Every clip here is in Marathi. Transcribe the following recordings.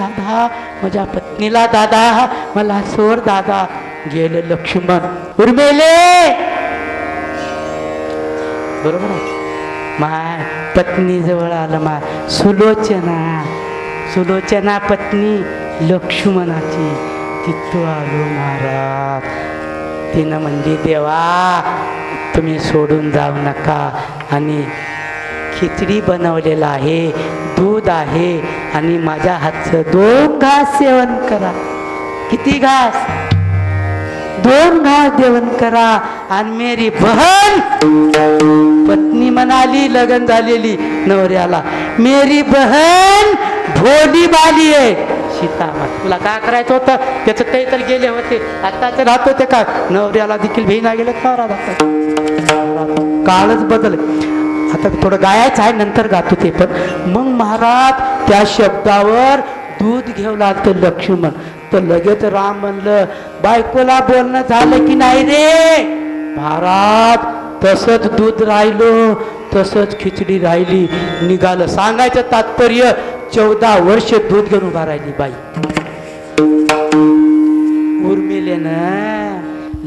दादा माझ्या पत्नीला दादा मला सोर दादा गेले लक्ष्मण. उर्मेले! बरोबर माय पत्नी जवळ आलं माय सुलोचना. सुलोचना पत्नी लक्ष्मणाची. तिथं आलो महाराज. तिनं म्हणजे देवा तुम्ही सोडून जाऊ नका आणि खिचडी बनवलेला आहे दूध आहे आणि माझ्या हातचं दोन घास सेवन करा. किती घास? दोन घास जेवण करा आणि मेरी बहन. पत्नी म्हणाली लग्न झालेली नवऱ्याला मेरी बहन भोली बाली आहे. सीतामा तुला काय करायचं होतं? त्याचं ते तर गेले होते. आता तर राहत होते का? नवऱ्याला देखील भेना गेले नवरा काळच बदल आता थोडं गायचं आहे नंतर गातो ते पण. मग महाराज त्या शब्दावर दूध घेऊ तर लक्ष्मण. तर लगेच राम म्हणलं बायकोला बोलणं झालं की नाही रे? महाराज तसंच दूध राहिलो तसंच खिचडी राहिली. निघालं. सांगायचं तात्पर्य चौदा वर्ष दूध घेऊन उभा राहिली बाई. उर्मिलेनं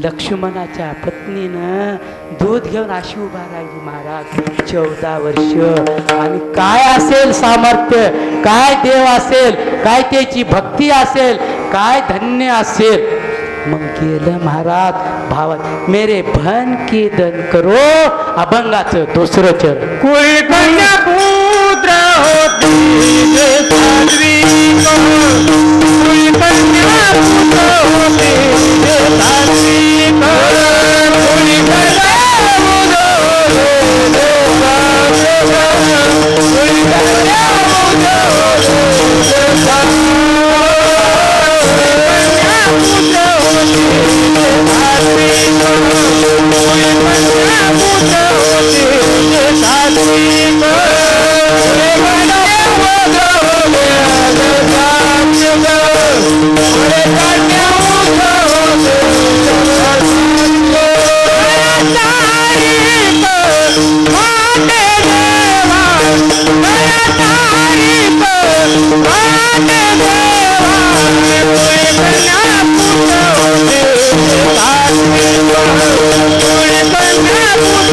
लक्ष्मणाच्या पत्नीनं दूध घेऊन अशी उभा राहिली महाराज चौदा वर्ष आणि काय असेल सामर्थ्य? काय देव असेल? काय त्याची भक्ती असेल? काय धन्य असेल? मग गेलं महाराज भावात मेरे भन की दन करो अभंगाचं दुसरं चरण. कोई कन्या होती. साध्वी कन्या होती. साध्वी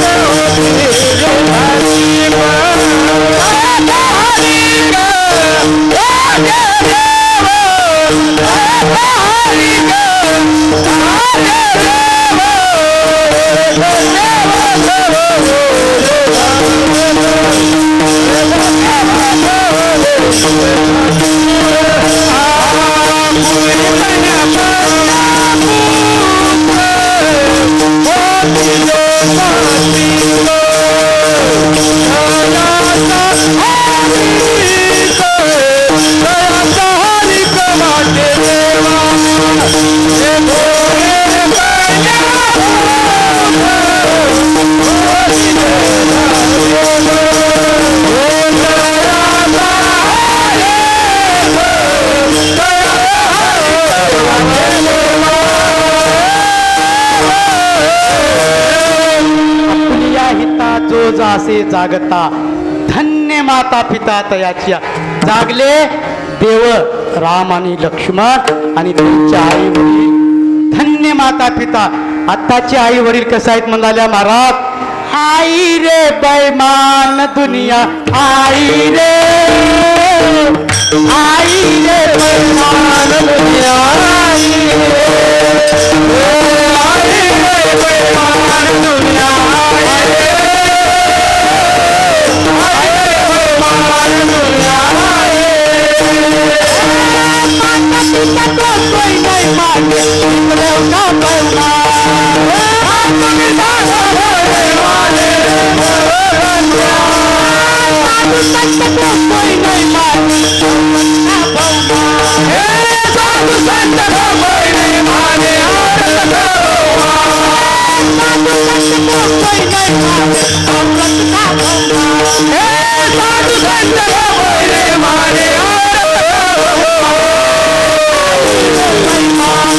आपल्या जासे जागता धन्य माता पिता तयाच्या. जागले देव राम आणि लक्ष्मण आणि त्यांच्या आई वडील. धन्य माता पिता. आत्ताचे आई वडील कसं आहेत म्हणाल्या महाराज? आई रे बैमान दुनिया आई रे. आई रे बैमान दुनिया आई रे. साधु संत को कोई नहीं माने तुमने पैमा साधु संत को कोई नहीं माने साधु संत को कोई नहीं माने अमृत का पैमा साधु संत को कोई नहीं माने आई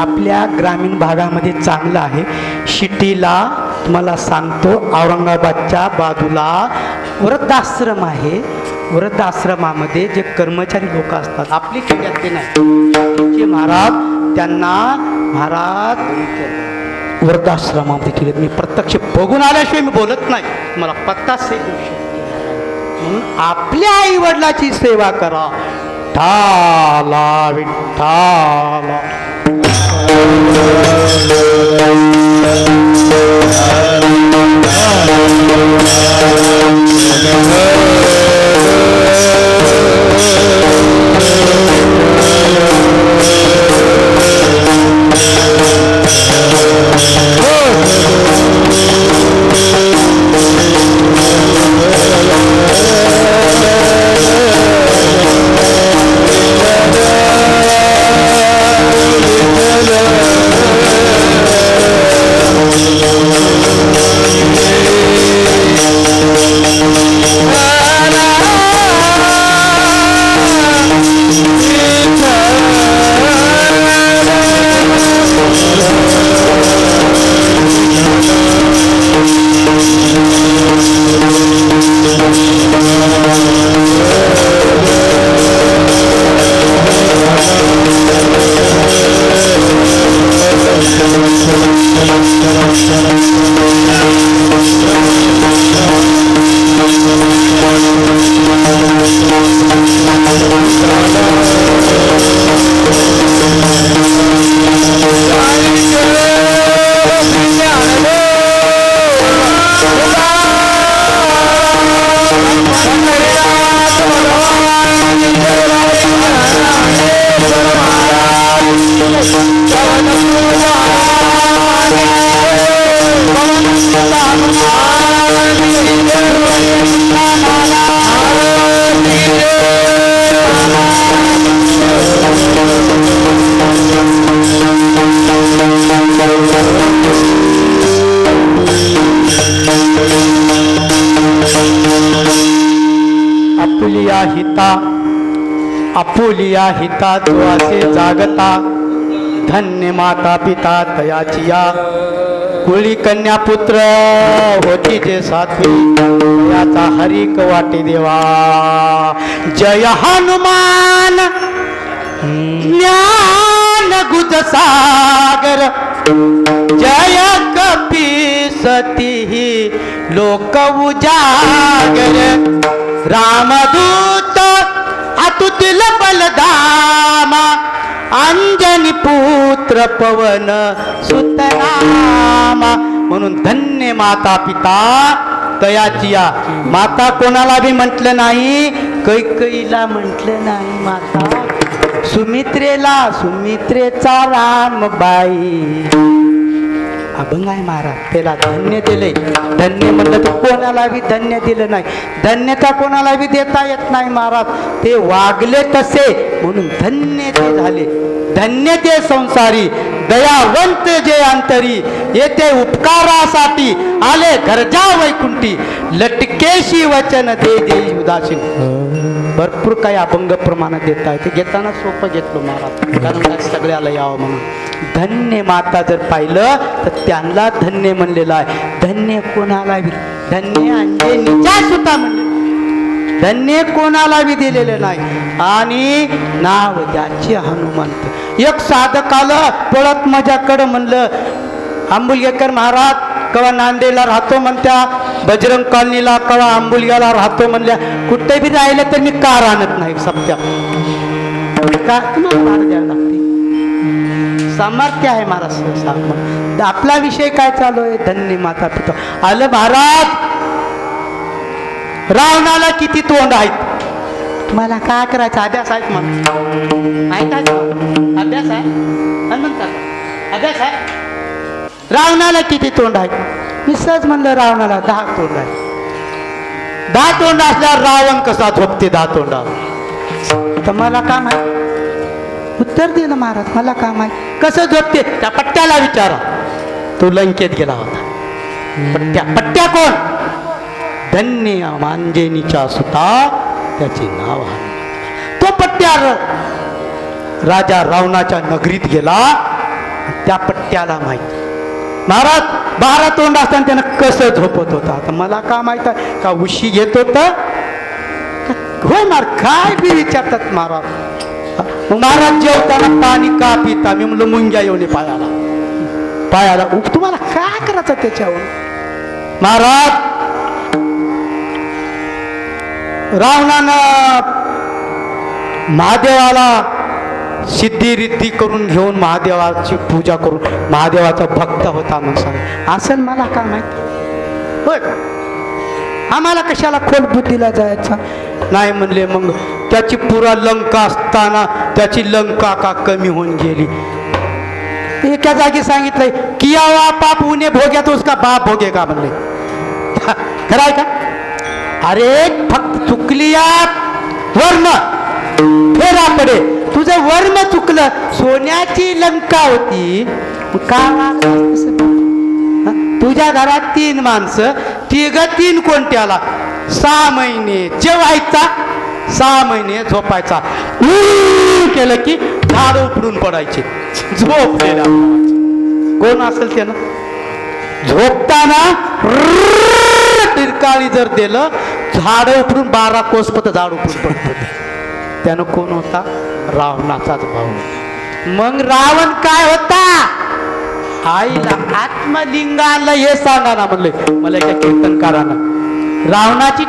आपल्या ग्रामीण भागामध्ये चांगलं आहे. शिटीला तुम्हाला सांगतो औरंगाबादच्या बाजूला वृद्धाश्रम आहे. वृद्धाश्रमामध्ये जे कर्मचारी लोक असतात आपली खेड्यातले नाही महाराज त्यांना महाराज वृद्धाश्रमामध्ये केले मी प्रत्यक्ष बघून आल्याशिवाय मी बोलत नाही. मला पत्ता सेव म्हणून आपल्या आई वडिलाची सेवा करा. ठाला विठ्ठाला. आपुलिया हिता आपुलिया हिता जो जागता धन्य माता पिता तयाचिया कुळी कन्या पुत्र होती जे साथी याचा हरिक वाटे देवा। जय हनुमान ज्ञान गुज सागर। जय कपी सती लोक उजागर. रामदूत अतुतिल बलधामा अंजनी पुत्र पवन सुतरामा. म्हणून धन्य माता पिता तयाचिया माता कोणाला बी म्हटलं नाही कैकईला म्हटलं नाही माता. सुमित्रेला सुमित्रेचा रामबाई अभंग आहे महाराज. त्याला धन्य दिले. धन्य म्हणलं तर कोणाला बी धन्य दिलं नाही. धन्यता कोणाला बी देता येत नाही महाराज. ते वागले तसे म्हणून धन्य ते झाले. धन्य ते संसारी. दयावंत जे अंतरी येते उपकारासाठी आले घरजा वैकुंठी. लटकेशी वचन दे देई उदासीन. भरपूर काही अभंग प्रमाणात देत आहे ते घेताना सोपं घेतलो महाराज. कारण सगळ्याला यावं म्हणून. धन्य माता जर पाहिलं तर त्यांना धन्य म्हणलेलं आहे. धन्य कोणाला बी धन्य अंजनीच्या सुद्धा म्हणले धन्य कोणाला बी दिलेलं नाही. आणि नाव द्याचे हनुमंत. एक साधक आलं पळत माझ्याकडं म्हणलं आंबुलगेकर महाराज कवा नांदेडला राहतो म्हणत्या बजरंग कॉलनीला कवा आंबुलग्याला राहतो म्हणल्या कुठे बी राहिलं तर मी कार आणत नाही सत्या. का? तुम्हाला लागते. सामर्थ्य आहे महाराज आपला विषय काय चालू आहे? धन्य माता पिता. आलं महाराज रावणाला किती तोंड आहेत? तुम्हाला काय करायचं? अभ्यास आहेत मला माहीत अभ्यास आहे? अभ्यास आहे? रावणाला किती तोंड आहेत मी सहज म्हणलं रावणाला दहा तोंड आहे. दहा तोंड असल्यावर रावण कसा झोपते दहा तोंडावर तर मला काय माहीत? उत्तर दे ना महाराज मला काय माहीत? कसं झोपते? त्या पट्ट्याला विचारा. तो लंकेत गेला होता. पट्ट्या पट्ट्या कोण? धन्य मांजेनीच्या सुता त्याचे नाव आहे. तो पट्ट्या राजा रावणाच्या नगरीत गेला. त्या पट्ट्याला माहीत. महाराज बारा तोंड असताना त्यानं कसं झोपत होता? आता मला का माहीत आहे? का उशी घेत होता? हो मार काय बी विचारतात महाराज? मग महाराज जेवताना पाणी का पिता? मी म्हणलं मुंग्या येऊन पायाला. पायाला उप तुम्हाला काय करायचं त्याच्यावर महाराज रावणानं महादेवाला सिद्धी रिद्धी करून घेऊन महादेवाची पूजा करून महादेवाचा भक्त होता म्हणून सांग असं मला काय माहीत? होय का? आम्हाला कशाला खोल बुद्धीला जायचा? नाही म्हणले मग त्याची पुरा लंका असताना त्याची लंका का कमी होऊन गेली? एका जागी सांगितलंय कियावा पाप उन्हे भोग्यात उसका बाप भोगे का म्हणले खरं आहे का? अरे फक्त चुकली वर्ण फेरा पडे तुझं वर्म चुकलं सोन्याची लंका होती. का तुझ्या घरात तीन माणसं तिघ तीन कोणत्याला? सहा महिने जेवायचा सहा महिने झोपायचा. केलं की झाड उपडून पडायचे. झोप कोण असेल त्यानं? झोपताना तिरकाळी जर दिलं झाड उपडून बारा कोसपत झाड उपडून पडत त्यानं कोण होता? रावणाचाच भाऊ. मग रावण काय होता? आईला आत्मलिंगाला हे सांगा ना म्हणले. मला एका कीर्तनकारानं. रावणाची